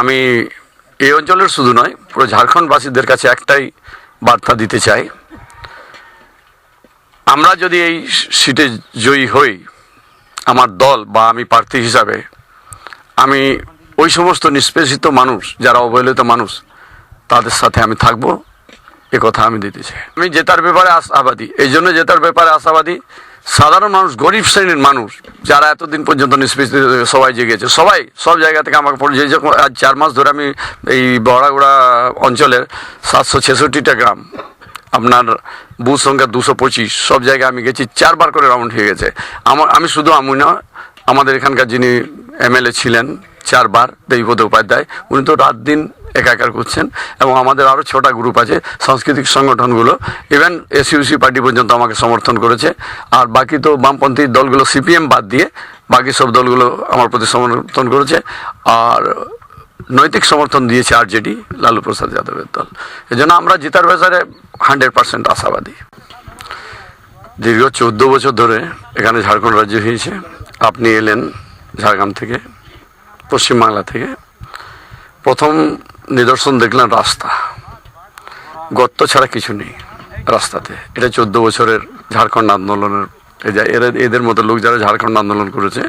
আমি এই অঞ্চলের শুধু নয়, পুরো ঝাড়খণ্ডবাসীদের কাছে একটাই বার্তা দিতে চাই। আমরা যদি এই সিটে জয়ী হই, আমার দল বা আমি প্রার্থী হিসাবে, আমি ওই সমস্ত নিষ্পেষিত মানুষ, যারা অবহেলিত মানুষ, তাদের সাথে আমি থাকব। এ কথা আমি দিতে চাই। আমি জেতার ব্যাপারে আশাবাদী এই জন্য জেতার ব্যাপারে আশাবাদী। সাধারণ মানুষ, গরিব শ্রেণির মানুষ, যারা এতদিন পর্যন্ত নিষ্পেষিত সবাই জেগেছে। সবাই, সব জায়গা থেকে আমাকে পড়ে- যে আজ চার মাস ধরে আমি এই বড়াগুড়া অঞ্চলের সাতশো ছেষট্টিটা গ্রাম, আপনার বুথ সংখ্যা দুশো পঁচিশ, সব জায়গায় আমি গেছি, চারবার করে রাউন্ড হয়ে গেছে। আমার আমি শুধু আমি না, আমাদের এখানকার যিনি এমএলএ ছিলেন চারবার দেবীপদ উপাধ্যায়। উনি তো রাত দিন একাকার করছেন এবং আমাদের আরও ছটা গ্রুপ আছে, সাংস্কৃতিক সংগঠনগুলো। ইভেন এসইউসি পার্টি পর্যন্ত আমাকে সমর্থন করেছে। আর বাকি তো বামপন্থী দলগুলো সিপিএম বাদ দিয়ে বাকি সব দলগুলো আমার প্রতি সমর্থন করেছে। আর নৈতিক সমর্থন দিয়েছে আরজেডি লালু প্রসাদ যাদবের দল। এজন্য আমরা জেতার ব্যাপারে হান্ড্রেড পার্সেন্ট আশাবাদী। দীর্ঘ চোদ্দ বছর ধরে এখানে ঝাড়খণ্ড রাজ্য হয়েছে। আপনি এলেন ঝাড়গ্রাম থেকে, পশ্চিমবাংলা থেকে। প্রথম নিদর্শন দেখলেন রাস্তা। গর্ত ছাড়া কিছু নেই রাস্তাতে। এটা চোদ্দ বছরের ঝাড়খণ্ড আন্দোলনের এরা এদের মতো লোক যারা ঝাড়খণ্ড আন্দোলন করেছে,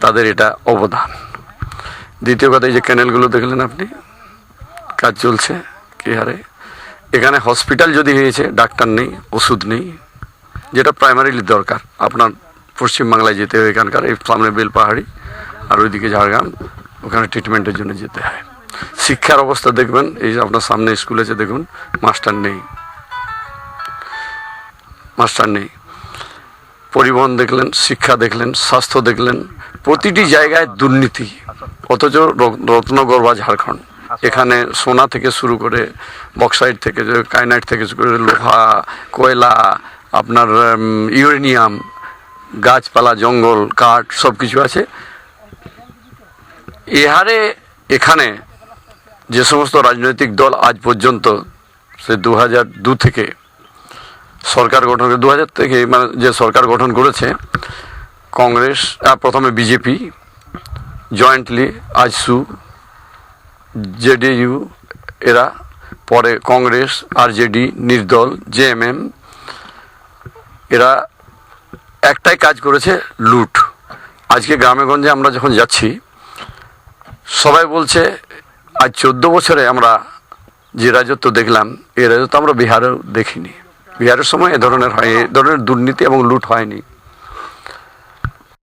তাদের এটা অবদান। দ্বিতীয় কথা, এই যে ক্যানেলগুলো দেখলেন আপনি, কাজ চলছে কি হারে। এখানে হসপিটাল যদি হয়েছে, ডাক্তার নেই, ওষুধ নেই, যেটা প্রাইমারিলি দরকার। আপনার পশ্চিমবাংলায় যেতে হয় এখানকার এই সামনে বেলপাহাড়ি আর ওইদিকে ঝাড়গ্রাম, ওখানে ট্রিটমেন্টের জন্য যেতে হয়। শিক্ষার অবস্থা দেখবেন, এই যে আপনার সামনে স্কুল আছে, দেখুন মাস্টার নেই। মাস্টার নেই। পরিবহন দেখলেন, শিক্ষা দেখলেন, স্বাস্থ্য দেখলেন, প্রতিটি জায়গায় দুর্নীতি, অথচ র- রত্নগর বা ঝাড়খণ্ড। এখানে সোনা থেকে শুরু করে বক্সাইড থেকে কাইনাইট থেকে শুরু করে লোহা, কয়লা, আপনার ইউরেনিয়াম গাছপালা, জঙ্গল, কাঠ সব কিছু আছে। এহারে এখানে যে সমস্ত রাজনৈতিক দল আজ পর্যন্ত, সে দু হাজার দু থেকে সরকার গঠন করে, দু হাজার থেকে মানে যে সরকার গঠন করেছে, কংগ্রেস প্রথমে বিজেপি, জয়েন্টলি আজসু জেডিইউ, এরা, পরে কংগ্রেস আরজেডি নির্দল জেএমএম এরা একটাই কাজ করেছে লুট। আজকে গ্রামে গঞ্জে আমরা যখন যাচ্ছি, সবাই বলছে, আজ চোদ্দ বছরে আমরা যে রাজত্ব দেখলাম এই রাজত্ব আমরা বিহারেও দেখিনি। বিহারের সময় এ ধরনের হয়, এ ধরনের দুর্নীতি এবং লুট হয়নি।